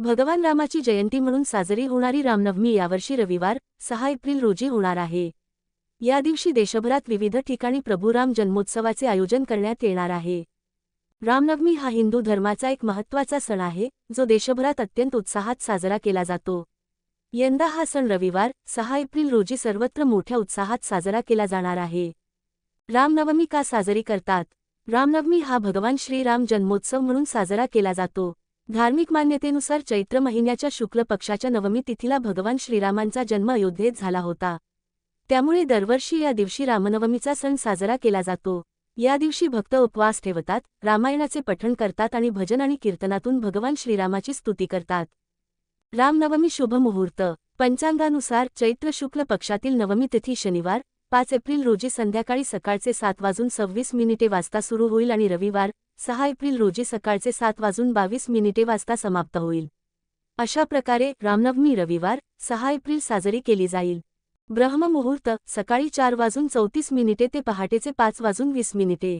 भगवान रामाची जयंती म्हणून साजरी होणारी रामनवमी यावर्षी रविवार सहा एप्रिल रोजी होणार आहे. या दिवशी देशभरात विविध ठिकाणी प्रभू राम जन्मोत्सवाचे आयोजन करण्यात येणार आहे. रामनवमी हा हिंदू धर्माचा एक महत्त्वाचा सण आहे जो देशभरात अत्यंत उत्साहात साजरा केला जातो. यंदा हा सण रविवार सहा एप्रिल रोजी सर्वत्र मोठ्या उत्साहात साजरा केला जाणार आहे. रामनवमी का साजरी करतात? रामनवमी हा भगवान श्रीराम जन्मोत्सव म्हणून साजरा केला जातो. धार्मिक मान्यतेनुसार चैत्र महिन्याच्या शुक्ल पक्षाच्या नवमी तिथीला भगवान श्रीरामांचा जन्म अयोध्येत झाला होता. त्यामुळे दरवर्षी या दिवशी रामनवमीचा सण साजरा केला जातो. या दिवशी भक्त उपवास ठेवतात रामायणाचे पठण करतात आणि भजन आणि कीर्तनातून भगवान श्रीरामाची स्तुती करतात. रामनवमी शुभ मुहूर्त. पंचांगानुसार चैत्र शुक्ल पक्षातील नवमी तिथी शनिवार पाच एप्रिल रोजी संध्याकाळी सकाळचे सात वाजून सव्वीस मिनिटे वाजता सुरू होईल आणि रविवार सहा एप्रिल रोजी सकाळचे सात वाजून बावीस मिनिटे वाजता समाप्त होईल. अशा प्रकारे रामनवमी रविवार सहा एप्रिल साजरी केली जाईल. ब्रह्ममुहूर्त सकाळी चार वाजून चौतीस मिनिटे ते पहाटेचे पाच वाजून वीस मिनिटे.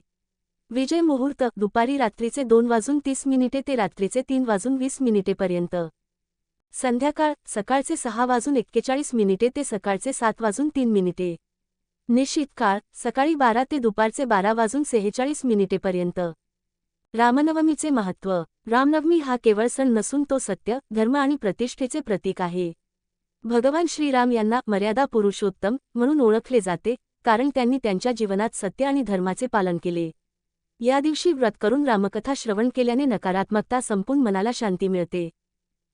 विजय मुहूर्त दुपारी रात्रीचे दोन वाजून तीस मिनिटे ते रात्रीचे तीन वाजून वीस मिनिटेपर्यंत संध्याकाळ सकाळचे सहा वाजून एक्केचाळीस मिनिटे ते सकाळचे सात वाजून तीन मिनिटे. निश्चित काळ सकाळी बारा ते दुपारचे बारा वाजून सेहेचाळीस मिनिटेपर्यंत रामनवमीचे महत्त्व. रामनवमी हा केवळ सण नसून तो सत्य धर्म आणि प्रतिष्ठेचे प्रतीक आहे. भगवान श्रीराम यांना मर्यादा पुरुषोत्तम म्हणून ओळखले जाते कारण त्यांनी त्यांच्या जीवनात सत्य आणि धर्माचे पालन केले. या दिवशी व्रत करून रामकथा श्रवण केल्याने नकारात्मकता संपून मनाला शांती मिळते.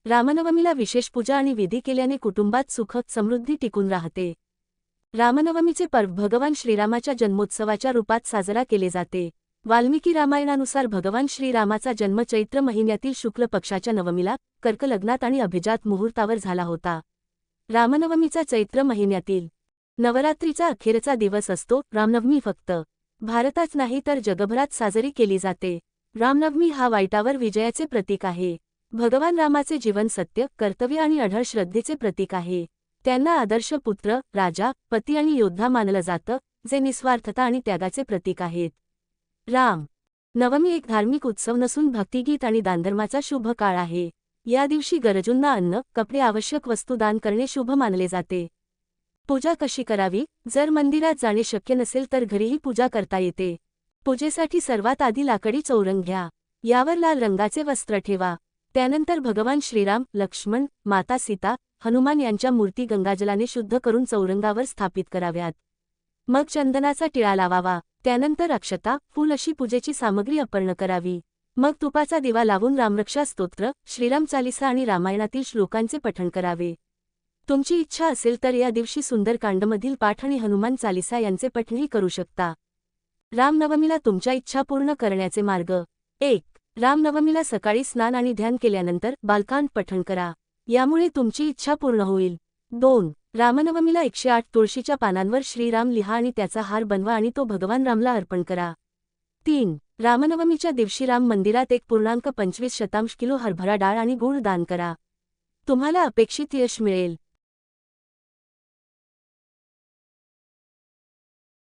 रामनवमीला विशेष पूजा आणि विधी केल्याने कुटुंबात सुख समृद्धी टिकून राहते. रामनवमीचे पर्व भगवान श्रीरामाच्या जन्मोत्सवाच्या रूपात साजरा केले जाते. वाल्मिकी रामायणानुसार भगवान श्रीरामाचा जन्म चैत्र महिन्यातील शुक्ल पक्षाच्या नवमीला कर्क लग्नात आणि अभिजात मुहूर्तावर झाला होता. रामनवमीचा चैत्र महिन्यातील नवरात्रीचा अखेरचा दिवस असतो रामनवमी फक्त. भारताच नाही तर जगभरात साजरी केली जाते. रामनवमी हा वाईटावर विजयाचे प्रतीक आहे. भगवान रामाचे जीवन सत्य कर्तव्य आणि अढळ श्रद्धेचे प्रतीक आहे. त्यांना आदर्श पुत्र राजा पती आणि योद्धा मानलं जातं जे निस्वार्थता आणि त्यागाचे प्रतीक आहेत. राम. नवमी एक धार्मिक उत्सव नसून भक्तिगीत आणि दानधर्माचा शुभ काळ आहे. या दिवशी गरजूंना अन्न कपडे आवश्यक वस्तू दान करणे शुभ मानले जाते. पूजा कशी करावी? जर मंदिरात जाणे शक्य नसेल तर घरीही पूजा करता येते. पूजेसाठी सर्वात आधी लाकडी चौरंग घ्या. यावर लाल रंगाचे वस्त्र ठेवा. त्यानंतर भगवान श्रीराम लक्ष्मण माता सीता हनुमान यांच्या मूर्ती गंगाजलाने शुद्ध करून चौरंगावर स्थापित कराव्यात. मग चंदनाचा टिळा लावावा. त्यानंतर अक्षता फूल अशी पूजेची सामग्री अपर्ण करावी. मग तुपाचा दिवा लावून रामरक्षा स्तोत्र श्रीराम चालिसा आणि रामायणातील श्लोकांचे पठण करावे. तुमची इच्छा असेल तर या दिवशी सुंदरकांडमधील पाठ आणि हनुमान चालिसा यांचे पठणही करू शकता. रामनवमीला तुमच्या इच्छा पूर्ण करण्याचे मार्ग. एक रामनवमीला सकाळी स्नान आणि ध्यान केल्यानंतर बालकांत पठण करा. यामुळे तुमची इच्छा पूर्ण होईल. दोन. रामनवमीला एकशे आठ तुळशीच्या पानांवर श्रीराम लिहा आणि त्याचा हार बनवा आणि तो भगवान रामला अर्पण करा. तीन. रामनवमीच्या दिवशी राम मंदिरात एक पूर्णांक पंचवीस शतांश किलो हरभरा डाळ आणि गूळ दान करा. तुम्हाला अपेक्षित यश मिळेल.